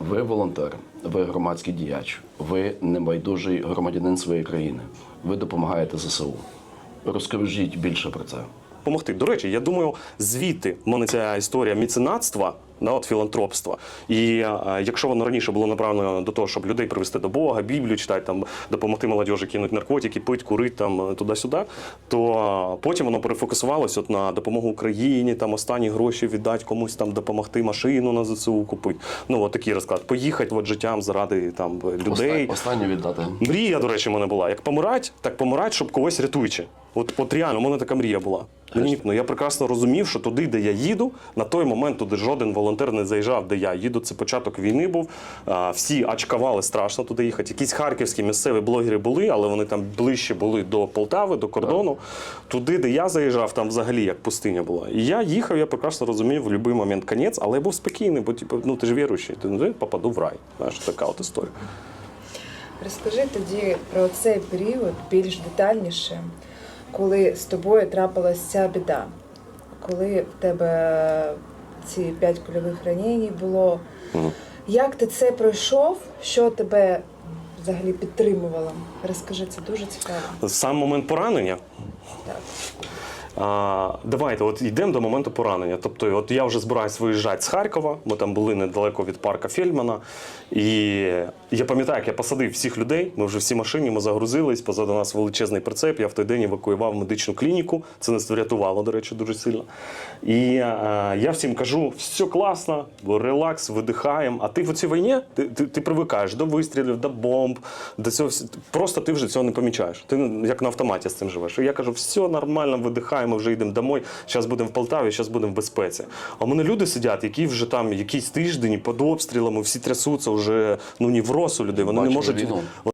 Ви волонтер, ви громадський діяч, ви небайдужий громадянин своєї країни. Ви допомагаєте ЗСУ. Розкажіть більше про це. Помогти. До речі, я думаю, звідти мене ця історія міценатства, да, от філантропства. І е, якщо воно раніше було направлено до того, щоб людей привести до Бога, Біблію читати, там, допомогти молодіжі кинути наркотики, пити, курити там, туди-сюди, то е, потім воно перефокусувалося от на допомогу Україні, там останні гроші віддати комусь там допомогти машину на ЗСУ купити. Ну, от такий розклад. Поїхати от, життям заради там, людей. Оста- Останнє віддати. Мрія, до речі, в мене була. Як помирать, так помирать, щоб когось рятуючи. От, от реально, у мене така мрія була. Мені, ну, я прекрасно розумів, що туди, де я їду, на той момент туди жоден волонтер не заїжджав, де я їду. Це початок війни був. Всі ачкавали страшно туди їхати. Якісь харківські місцеві блогери були, але вони там ближче були до Полтави, до кордону. Туди, де я заїжджав, там взагалі як пустиня була. І я їхав, я прекрасно розумів в будь-який момент кінець, але я був спокійний, бо типу, ну ти ж віруючий, ти ну, попаду в рай. Знаєш, така от історія. Розкажи тоді про цей період більш детальніше, коли з тобою трапилася ця біда, коли в тебе ці п'ять кульових ранень було. Як ти це пройшов? Що тебе взагалі підтримувало? Розкажи, це дуже цікаво. Сам момент поранення. Так. А, давайте, от йдемо до моменту поранення. Тобто, от я вже збираюсь виїжджати з Харкова. Ми там були недалеко від парка Фельдмана. І я пам'ятаю, як я посадив всіх людей. Ми вже всі машині, ми загрузились. Позаду нас величезний прицеп. Я в той день евакуював медичну клініку. Це нас врятувало, до речі, дуже сильно. І а, я всім кажу: все класно, релакс, видихаємо. А ти в цій війні ти, ти, ти привикаєш до вистрілів, до бомб, до цього. Просто ти вже цього не помічаєш. Ти ну, як на автоматі з цим живеш. І я кажу, все нормально, видихаємо, вже йдемо домой. Зараз будемо в Полтаві, зараз будемо в безпеці. А в мене люди сидять, які вже там якісь тиждень під обстрілами, всі трясуться вже ну ні в росу людей. Вони не можуть війну.